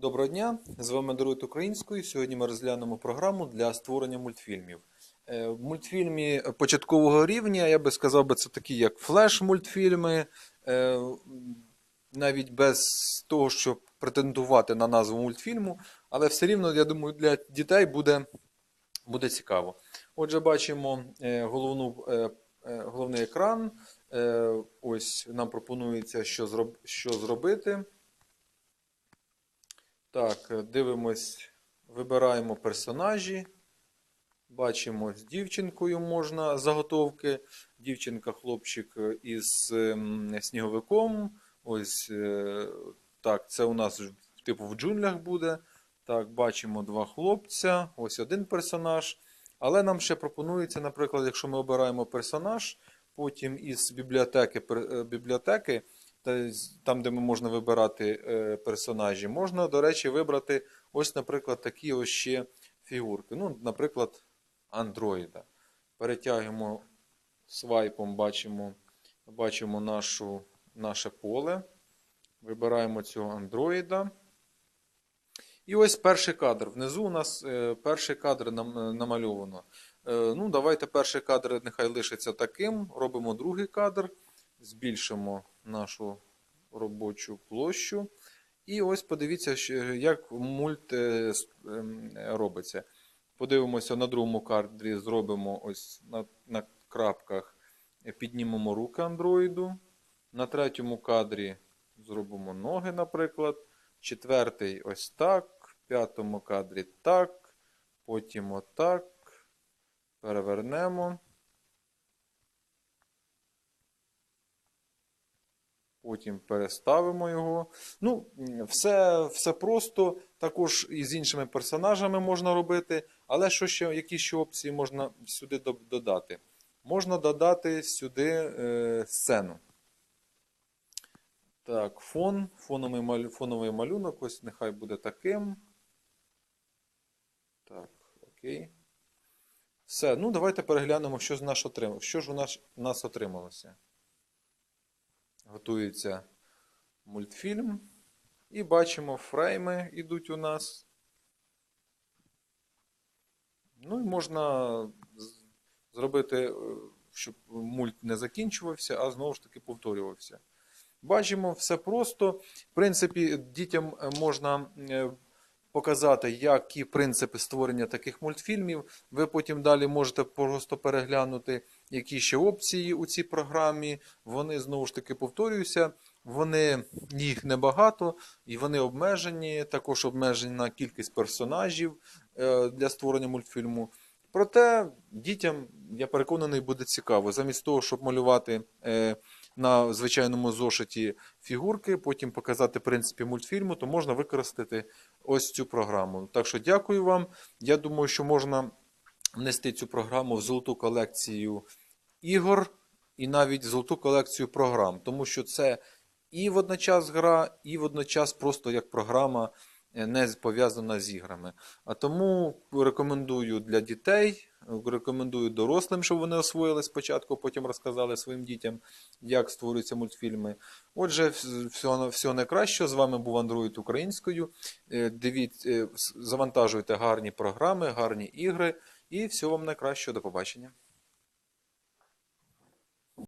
Доброго дня! З вами Дарують Українською. Сьогодні ми розглянемо програму для створення мультфільмів. Е, В мультфільмі початкового рівня, я би сказав, це такі як флеш-мультфільми, е, навіть без того, щоб претендувати на назву мультфільму, але все рівно, я думаю, для дітей буде, буде цікаво. Отже, бачимо е, головну, е, е, головний екран. Е, Ось нам пропонується, що зробити. Так, е, дивимось, вибираємо персонажі. Бачимо, з дівчинкою можна заготовки. Дівчинка, хлопчик е, із ем, сніговиком. Ось е, так, це у нас типу в джунглях буде. Так, бачимо два хлопця, ось один персонаж. Але нам ще пропонується, наприклад, якщо ми обираємо персонаж, потім із бібліотеки, бібліотеки там, де ми можна вибирати е, персонажі, можна, до речі, вибрати ось, наприклад, такі ось ще фігурки. Ну, наприклад, андроїда. Перетягуємо свайпом, бачимо, бачимо нашу, наше поле. Вибираємо цього андроїда. І ось перший кадр. Внизу у нас е, перший кадр е, намальовано. Ну, давайте перший кадр нехай лишиться таким. Робимо другий кадр, збільшимо нашу робочу площу. І ось подивіться, як мульт е, ем, робиться. Подивимося на другому кадрі, зробимо ось на, на крапках, піднімемо руки андроїду. На третьому кадрі зробимо ноги, наприклад. Четвертий ось так. В п'ятому кадрі так. Потім отак. Перевернемо. Потім переставимо його. Ну, все, все просто. Також і з іншими персонажами можна робити. Але що ще, які ще опції можна сюди додати? Можна додати сюди е, сцену. Так, фон, фоновий, малю, фоновий малюнок, ось нехай буде таким. Так, окей. Все, ну давайте переглянемо, що, з нас отрим... що ж у нас, нас отрималося. Готується мультфільм. І бачимо, фрейми йдуть у нас. Ну і можна зробити, е, щоб мульт не закінчувався, а знову ж таки повторювався. Бачимо, все просто. В принципі, дітям е, можна е, показати, які принципи створення таких мультфільмів. Ви потім далі можете просто переглянути, які ще опції у цій програмі. Вони знову ж таки повторююся. Вони їх небагато і вони обмежені. Також обмежена кількість персонажів е, для створення мультфільму. Проте дітям, я переконаний, буде цікаво. Замість того, щоб малювати е, на звичайному зошиті фігурки, потім показати принципи мультфільму, то можна використати ось цю програму. Так що дякую вам. Я думаю, що можна внести цю програму в золоту колекцію ігор і навіть золоту колекцію програм, тому що це і водночас гра, і водночас просто як програма е, не пов'язана з іграми. А тому рекомендую для дітей, рекомендую дорослим, щоб вони освоїли спочатку, потім розказали своїм дітям, як створюються мультфільми. Отже, всього, всього найкращого. З вами був Андроїд українською. Е, Дивіться, е, завантажуйте гарні програми, гарні ігри. І всього вам найкращого. До побачення.